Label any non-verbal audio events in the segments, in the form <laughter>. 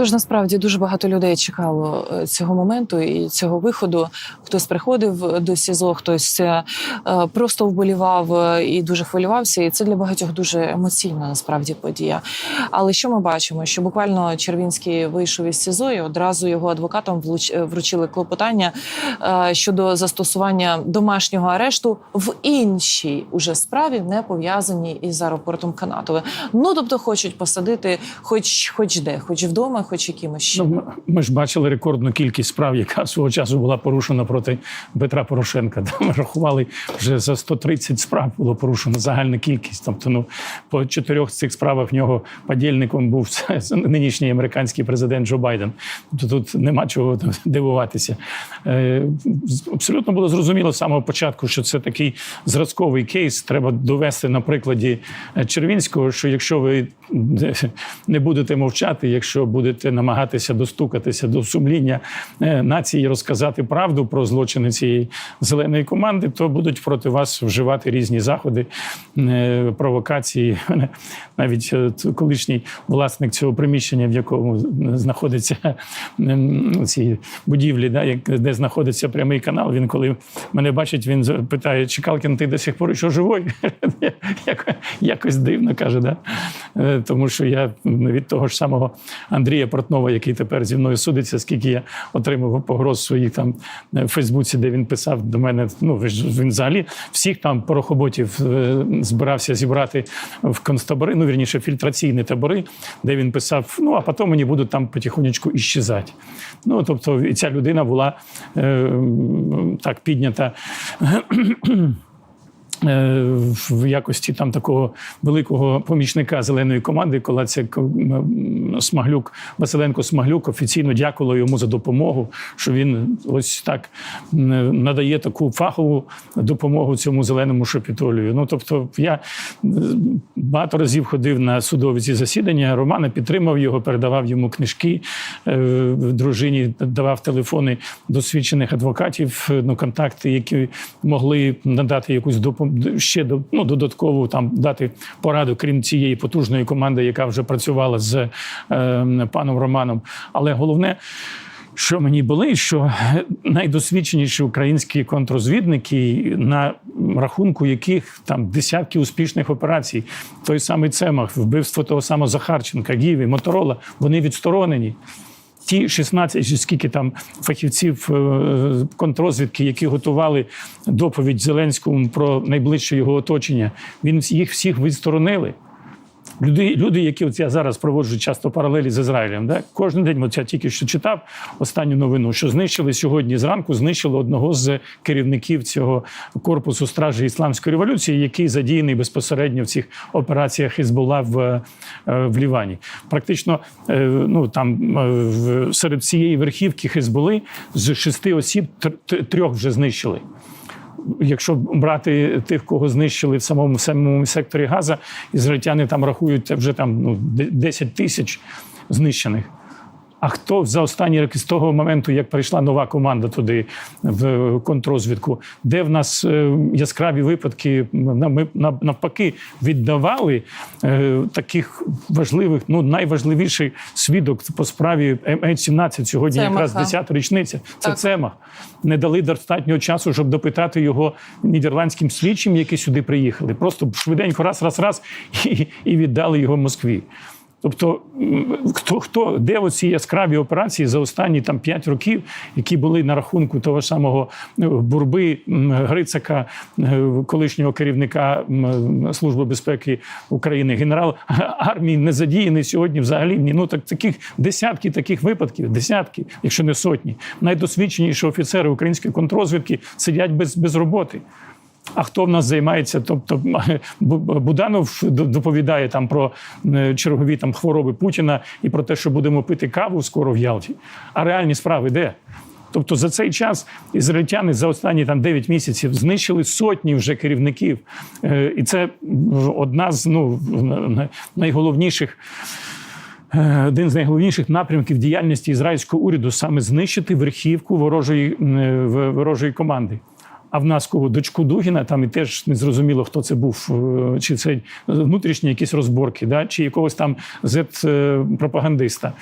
Тож насправді дуже багато людей чекало е, цього моменту і цього виходу. Хтось приходив до СІЗО, хтось е, просто вболівав е, і дуже хвилювався. І це для багатьох дуже емоційна насправді подія. Але що ми бачимо? Що буквально Червінський вийшов із СІЗО і одразу його адвокатам вручили клопотання щодо застосування домашнього арешту в іншій уже справі, не пов'язаній із аеропортом Канатове. Ну тобто хочуть посадити, хоч хоч де, хоч вдома, хоч якимось ще. Ну, ми ж бачили рекордну кількість справ, яка свого часу була порушена проти Петра Порошенка. Там рахували вже за 130 справ було порушено загальна кількість. Тобто, ну по чотирьох з цих справах в нього подільником був <laughs> нинішній американський президент Джо Байден. Тобто тут нема чого <laughs> дивуватися. Е, Абсолютно було зрозуміло з самого початку, що це такий зразковий кейс. Треба довести на прикладі е, Червінського, що якщо ви <laughs> не будете мовчати, якщо будете намагатися достукатися до сумління е, нації, розказати правду про злочини цієї зеленої команди, то будуть проти вас вживати різні заходи, е, провокації. <laughs> Навіть е, колишній власник цього приміщення, в якому знаходиться ці будівлі, де знаходиться прямий канал. Він коли мене бачить, він питає: Чекалкін, ти до сих пор що живой? <laughs> Як- Якось дивно каже, да? Тому що я від того ж самого Андрія Портнова, який тепер зі мною судиться, скільки я отримав погроз своїх там е, в Фейсбуці, де він писав до мене. Ну він взагалі всіх там порохоботів е, збирався зібрати в концтабори, ну вірніше, фільтраційні табори, де він писав: ну а потім мені будуть там потихонечку іщезати. Ну тобто, ця людина була е, так піднята. Е, В якості там такого великого помічника зеленої команди, коли це Смаглюк, Василенко Смаглюк офіційно дякувала йому за допомогу, що він ось так надає таку фахову допомогу цьому зеленому шапітолію. Ну тобто, я багато разів ходив на судові ці засідання. Романа підтримав його, передавав йому книжки е, дружині, давав телефони досвідчених адвокатів, е, ну контакти, які могли надати якусь допомогу ще ну, додаткову там дати пораду, крім цієї потужної команди, яка вже працювала з е, паном Романом. Але головне. Що мені були, що найдосвідченіші українські контррозвідники, на рахунку яких там десятки успішних операцій, той самий Цемах, вбивство того самого Захарченка, Гіві, Моторола, вони відсторонені. Ті 16, чи скільки там фахівців контрозвідки, які готували доповідь Зеленському про найближче його оточення, він їх всіх відсторонили. Люди, люди, які от я зараз проводжу часто паралелі з Ізраїлем, да? кожен день, от я тільки що читав останню новину, що знищили сьогодні зранку, знищили одного з керівників цього корпусу стражі ісламської революції, який задіяний безпосередньо в цих операціях Хізбулла в, е, в Лівані. Практично е, ну там е, серед цієї верхівки Хізбули з шести осіб тр- тр- трьох вже знищили якщо брати тих, кого знищили в самому самому секторі Газа, ізраїльтяни там рахують вже там ну, де- 10 тисяч знищених. А хто за останні роки з того моменту, як прийшла нова команда туди в контррозвідку, де в нас е, яскраві випадки, ми навпаки віддавали е, таких важливих, ну найважливіший свідок по справі М17 сьогодні, Цемаха. якраз 10 річниця. Це Так. Цемах. Не дали достатньо часу, щоб допитати його нідерландським слідчим, які сюди приїхали. Просто швиденько раз, раз, раз <laughs> і, і віддали його Москві. Тобто, хто хто де оці яскраві операції за останні там 5 років, які були на рахунку того самого е, Бурби Грицака, е, колишнього керівника Служби безпеки України, генерал армії не задіяний сьогодні взагалі. Ні, ну так таких десятки таких випадків, десятки, якщо не сотні. Найдосвідченіші офіцери української контррозвідки сидять без, без роботи. А хто в нас займається? Тобто <laughs> Бу- Буданов доповідає там про чергові там хвороби Путіна і про те, що будемо пити каву скоро в Ялті. А реальні справи де? Тобто за цей час ізраїльтяни за останні там 9 місяців знищили сотні вже керівників. Е, І це одна з ну, найголовніших. е, Один з найголовніших напрямків діяльності ізраїльського уряду саме знищити верхівку ворожої, ворожої команди. А в нас кого дочку Дугіна, там і теж не зрозуміло, хто це був, е, чи це внутрішні якісь розборки, да, чи якогось там зет-пропагандиста.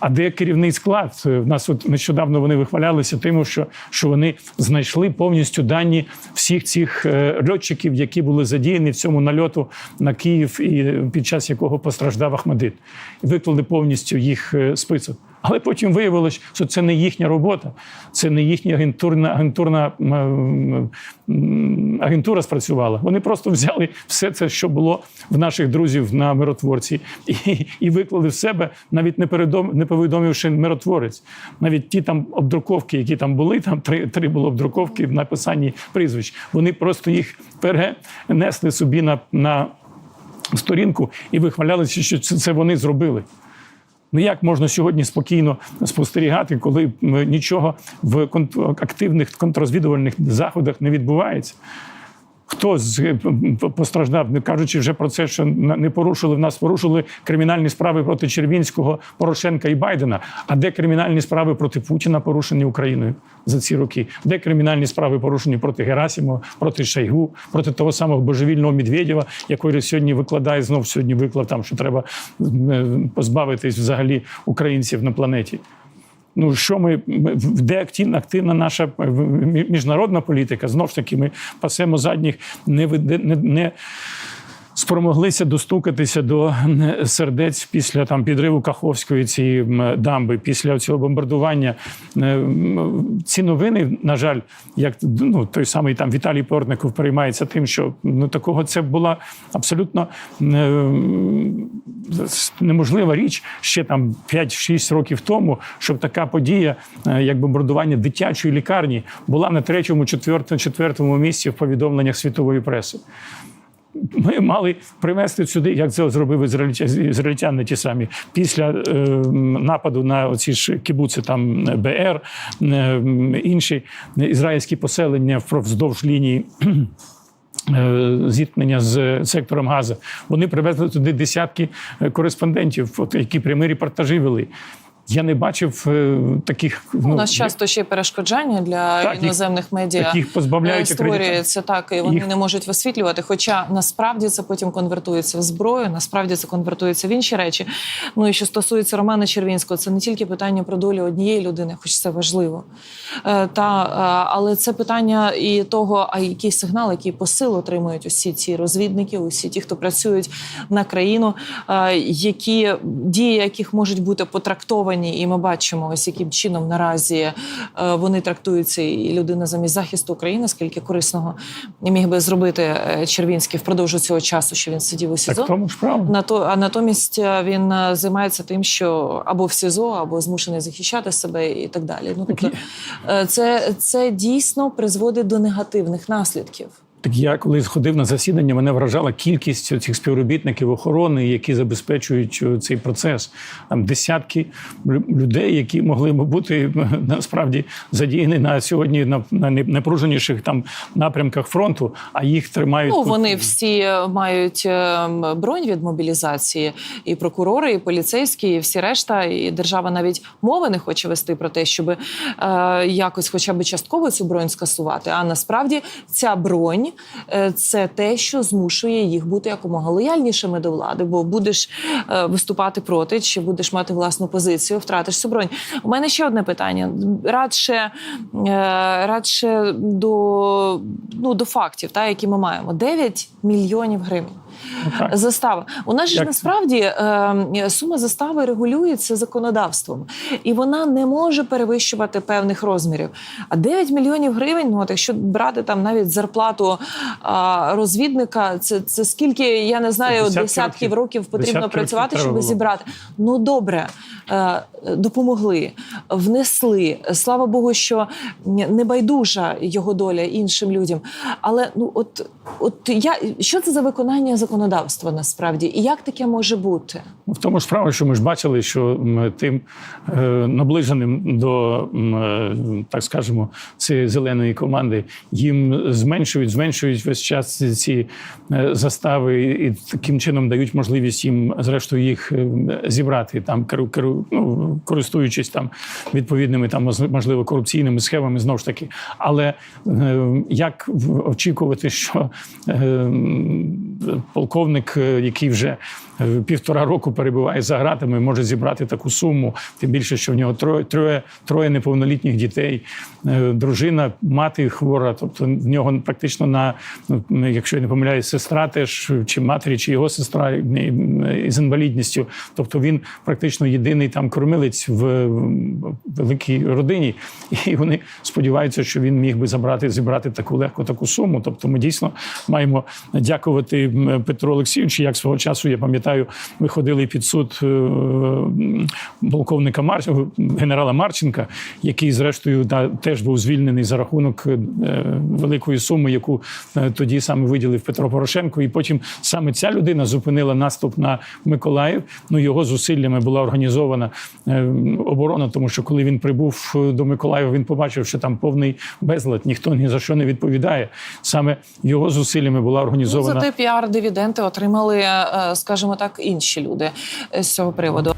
А де керівний склад? Е, В нас от нещодавно вони вихвалялися тим, що, що вони знайшли повністю дані всіх цих е, льотчиків, які були задіяні в цьому нальоту на Київ, і під час якого постраждав Ахмадит. Виклали повністю їх е, список. Але потім виявилось, що це не їхня робота, це не їхня агентурна агентурна агентура спрацювала. Вони просто взяли все це, що було в наших друзів на миротворці, і, і виклали в себе, навіть не передом, не повідомивши миротворець. Навіть ті там обдруковки, які там були, там три, три було обдруковки в написанні прізвищ. Вони просто їх перенесли собі на, на сторінку і вихвалялися, що це вони зробили. Ну як можна сьогодні спокійно спостерігати, коли нічого в активних контррозвідувальних заходах не відбувається? Хто з е, постраждав, не кажучи вже про це, що не порушили в нас, порушили кримінальні справи проти Червінського, Порошенка і Байдена. А де кримінальні справи проти Путіна порушені Україною за ці роки? Де кримінальні справи порушені проти Герасимова, проти Шойгу, проти того самого божевільного Медведєва, який сьогодні викладає знов сьогодні виклав там, що треба е, позбавитись взагалі українців на планеті. Ну що ми де активна, активна наша е, мі- міжнародна політика? Знов ж таки, ми пасемо задніх, не не, не спромоглися достукатися до сердець після там підриву Каховської цієї дамби, після цього бомбардування. Е, Ці новини, на жаль, як ну той самий там Віталій Портников переймається тим, що ну такого це була абсолютно е, неможлива річ ще там 5-6 років тому, щоб така подія, е, як бомбардування дитячої лікарні, була на третьому, четвертому, четвертому місці в повідомленнях світової преси. Ми мали привезти сюди, як це зробив ізраїльтя- ізраїльтяни ті самі після е, нападу на оці ж кібуци, там БР, е, інші ізраїльські поселення вздовж лінії. <clears throat> е, Зіткнення з сектором Газа. Вони привезли туди десятки е, кореспондентів, які прямі репортажі вели. Я не бачив е, таких У нас часто ще перешкоджання для Так, їх- іноземних медіа яких позбавляють е, створюється так, і вони Їх- не можуть висвітлювати. Хоча насправді це потім конвертується в зброю, насправді це конвертується в інші речі. Ну і що стосується Романа Червінського, це не тільки питання про долю однієї людини, хоч це важливо. Е, Та, е, але це питання і того, а який сигнал, який посил отримують усі ці розвідники, усі ті, хто працюють на країну, е, які дії, яких можуть бути потрактовані, і ми бачимо, ось яким чином наразі е, вони трактуються, і людина замість захисту України, скільки корисного міг би зробити е, Червінський впродовж цього часу, що він сидів у СІЗО. Так тому ж правда. На то, а натомість е, він займається тим, що або в СІЗО, або змушений захищати себе і так далі. Ну тобто це, це дійсно призводить до негативних наслідків. Так я коли ходив на засідання, мене вражала кількість цих співробітників охорони, які забезпечують е, цей процес. Там десятки людей, які могли б бути е, насправді задіяні на сьогодні на, на найнапруженіших там напрямках фронту, а їх тримають Ну тут. вони всі е, мають бронь від мобілізації, і прокурори, і поліцейські, і всі решта. І держава навіть мови не хоче вести про те, щоб е, якось, хоча б частково цю бронь скасувати. А насправді ця бронь е, це те, що змушує їх бути якомога лояльнішими до влади, бо будеш е, виступати проти, чи будеш мати власну позицію, втратиш бронь. У мене ще одне питання. Радше, радше до, ну, до фактів, та, які ми маємо: 9 мільйонів гривень. Так. Застава. У нас ж насправді е, сума застави регулюється законодавством, і вона не може перевищувати певних розмірів. А 9 мільйонів гривень, ну от якщо брати там навіть зарплату а, розвідника, це, це скільки, я не знаю, Десятки десятків років. років потрібно Десятки працювати, треба щоб було. зібрати. Ну добре, е, допомогли, внесли. Слава Богу, що не байдужа його доля іншим людям. Але ну от, от я що це за виконання законодавства насправді, і як таке може бути? Ну, В тому справа, що ми ж бачили, що тим е, наближеним до, е, так скажемо, цієї зеленої команди їм зменшують, зменшують весь час ці е, застави і таким чином дають можливість їм, зрештою, їх зібрати там, керу, ну, користуючись там відповідними там можливо корупційними схемами знову ж таки. Але як очікувати, що полковник, е, який вже е, півтора року перебуває за гратами, може зібрати таку суму. Тим більше, що в нього троє троє, троє неповнолітніх дітей, е, дружина, мати хвора. Тобто в нього практично на ну, якщо я не помиляюсь, сестра теж чи матері, чи його сестра з інвалідністю. Тобто він практично єдиний там кормилець в великій родині, і вони сподіваються, що він міг би забрати зібрати таку легку таку суму. Тобто, ми дійсно маємо дякувати м, Петру Олексійовичу. Як свого часу я пам'ятаю, ми ходили під суд е, полковника Мар... генерала Марченка, який, зрештою, теж був звільнений за рахунок е, великої суми, яку е, тоді саме виділив Петро Порошенко. І потім саме ця людина зупинила наступ на Миколаїв. Ну його зусиллями була організована е, оборона, тому що коли він прибув е, до Миколаєва, він побачив, що там повний безлад, ніхто ні за що не відповідає. Саме його зусиллями була Ну, організована. зате піар дивіденти отримали, е, скажімо так, інші люди е, з цього приводу.